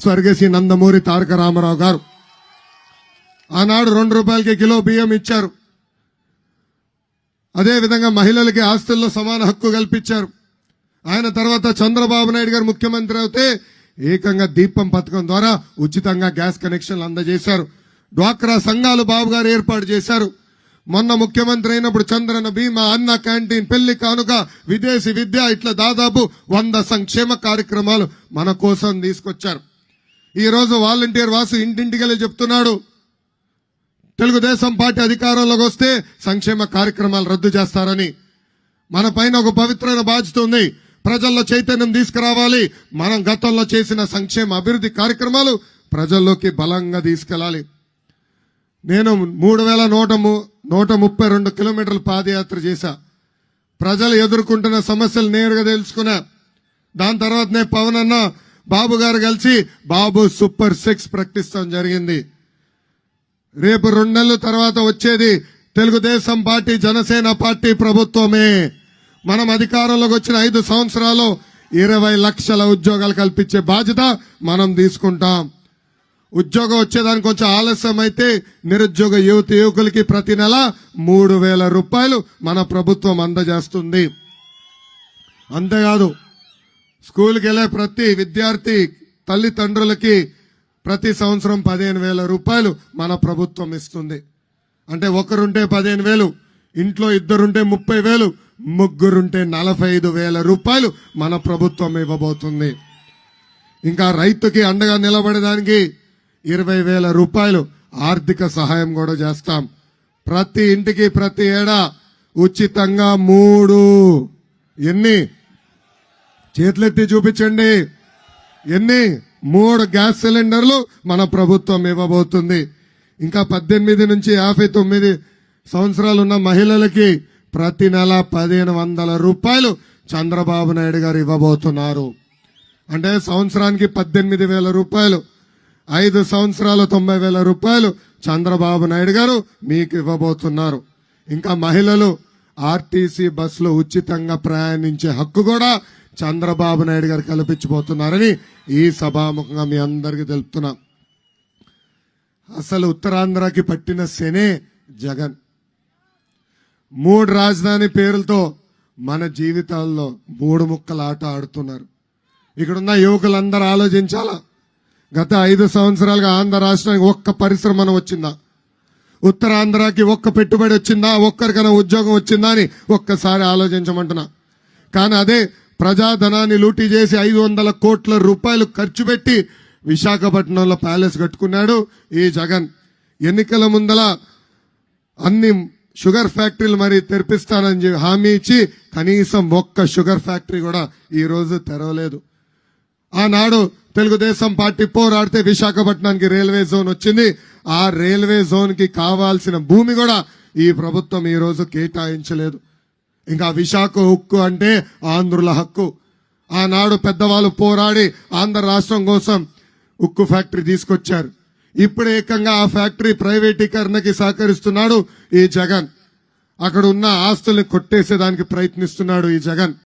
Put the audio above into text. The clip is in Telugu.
స్వర్గశ్రీ నందమూరి తారక రామారావు గారు. ఆనాడు రెండు రూపాయలకి కిలో బియ్యం ఇచ్చారు. అదేవిధంగా మహిళలకి ఆస్తుల్లో సమాన హక్కు కల్పించారు. ఆయన తర్వాత చంద్రబాబు నాయుడు గారు ముఖ్యమంత్రి అయితే ఏకంగా దీపం పథకం ద్వారా ఉచితంగా గ్యాస్ కనెక్షన్లు అందజేశారు. డ్వాక్రా సంఘాలు బాబు గారు ఏర్పాటు చేశారు. మొన్న ముఖ్యమంత్రి అయినప్పుడు చంద్రన భీమా అన్న క్యాంటీన్ పెళ్ళి కానుక విదేశీ విద్య ఇట్లా దాదాపు వంద సంక్షేమ కార్యక్రమాలు మన కోసం తీసుకొచ్చారు. ఈ రోజు వాలంటీర్ వాసు ఇంటింటికెళ్ళి చెప్తున్నాడు. తెలుగుదేశం పార్టీ అధికారంలోకి వస్తే సంక్షేమ కార్యక్రమాలు రద్దు చేస్తారని. మన పైన ఒక పవిత్రమైన బాధ్యత ఉంది. ప్రజల్లో చైతన్యం తీసుకురావాలి. మనం గతంలో చేసిన సంక్షేమ అభివృద్ధి కార్యక్రమాలు ప్రజల్లోకి బలంగా తీసుకెళ్ళాలి. నేను మూడు వేల నూట నూట ముప్పై రెండు కిలోమీటర్ల పాదయాత్ర చేశా. ప్రజలు ఎదుర్కొంటున్న సమస్యలు నేరుగా తెలుసుకున్నా. దాని తర్వాత నేను పవన్ అన్న బాబు గారు కలిసి బాబు సూపర్ సిక్స్ ప్రకటిస్తాం జరిగింది. రేపు రెండు నెలల తర్వాత వచ్చేది తెలుగుదేశం పార్టీ జనసేన పార్టీ ప్రభుత్వమే. మనం అధికారంలోకి వచ్చిన ఐదు సంవత్సరాలు ఇరవై లక్షల ఉద్యోగాలు కల్పించే బాధ్యత మనం తీసుకుంటాం. ఉద్యోగం వచ్చేదానికి కొంచెం ఆలస్యం అయితే నిరుద్యోగ యువత యువకులకి ప్రతి నెల మూడు వేల రూపాయలు మన ప్రభుత్వం అందజేస్తుంది. అంతేకాదు స్కూల్కి వెళ్ళే ప్రతి విద్యార్థి తల్లిదండ్రులకి ప్రతి సంవత్సరం పదిహేను వేల రూపాయలు మన ప్రభుత్వం ఇస్తుంది. అంటే ఒకరుంటే పదిహేను వేలు ఇంట్లో ఇద్దరుంటే ముప్పై వేలు ముగ్గురుంటే నలభై ఐదు వేల రూపాయలు మన ప్రభుత్వం ఇవ్వబోతుంది. ఇంకా రైతుకి అండగా నిలబడడానికి ఇరవై వేల రూపాయలు ఆర్థిక సహాయం కూడా చేస్తాం. ప్రతి ఇంటికి ప్రతి ఏడా ఉచితంగా మూడు ఎన్ని? చేతులెత్తి చూపించండి. ఎన్ని? మూడు గ్యాస్ సిలిండర్లు మన ప్రభుత్వం ఇవ్వబోతుంది. ఇంకా పద్దెనిమిది నుంచి యాభై తొమ్మిది సంవత్సరాలు ఉన్న మహిళలకి ప్రతి నెల పదిహేను వందల రూపాయలు చంద్రబాబు నాయుడు గారు ఇవ్వబోతున్నారు. అంటే సంవత్సరానికి పద్దెనిమిది వేల రూపాయలు ఐదు సంవత్సరాలు తొంభై వేల రూపాయలు చంద్రబాబు నాయుడు గారు మీకు ఇవ్వబోతున్నారు. ఇంకా మహిళలు ఆర్టీసీ బస్సులో ఉచితంగా ప్రయాణించే హక్కు కూడా చంద్రబాబు నాయుడు గారు కల్పించబోతున్నారని ఈ సభాముఖంగా మీ అందరికీ తెలుపుతున్నా. అసలు ఉత్తరాంధ్రకి పట్టిన శనే జగన్. మూడు రాజధాని పేర్లతో మన జీవితాల్లో మూడు ముక్కల ఆట ఆడుతున్నారు. ఇక్కడున్న యువకులందరూ ఆలోచించాలా? గత ఐదు సంవత్సరాలుగా ఆంధ్ర రాష్ట్రానికి ఒక్క పరిశ్రమ వచ్చిందా? ఉత్తరాంధ్రకి ఒక్క పెట్టుబడి వచ్చిందా ఒక్కరికైనా ఉద్యోగం వచ్చిందా అని ఒక్కసారి ఆలోచించమంటున్నా. కానీ అదే ప్రజాధనాన్ని లూటీ చేసి ఐదు వందల కోట్ల రూపాయలు ఖర్చు పెట్టి విశాఖపట్నంలో ప్యాలెస్ కట్టుకున్నాడు ఈ జగన్. ఎన్నికల ముందల అన్ని షుగర్ ఫ్యాక్టరీలు మరి తెరిపిస్తానని చెప్పి హామీ ఇచ్చి కనీసం ఒక్క షుగర్ ఫ్యాక్టరీ కూడా ఈ రోజు తెరవలేదు. ఆనాడు తెలుగుదేశం పార్టీ పోరాడితే విశాఖపట్నానికి రైల్వే జోన్ వచ్చింది. ఆ రైల్వే జోన్కి కావాల్సిన భూమి కూడా ఈ ప్రభుత్వం ఈ రోజు కేటాయించలేదు. ఇంకా విశాఖ ఉక్కు అంటే ఆంధ్రుల హక్కు. ఆనాడు పెద్దవాళ్ళు పోరాడి ఆంధ్ర రాష్ట్రం కోసం ఉక్కు ఫ్యాక్టరీ తీసుకొచ్చారు. ఇప్పుడు ఏకంగా ఆ ఫ్యాక్టరీ ప్రైవేటీకరణకి సహకరిస్తున్నాడు ఈ జగన్. అక్కడ ఉన్న ఆస్తుల్ని కొట్టేసేదానికి ప్రయత్నిస్తున్నాడు ఈ జగన్.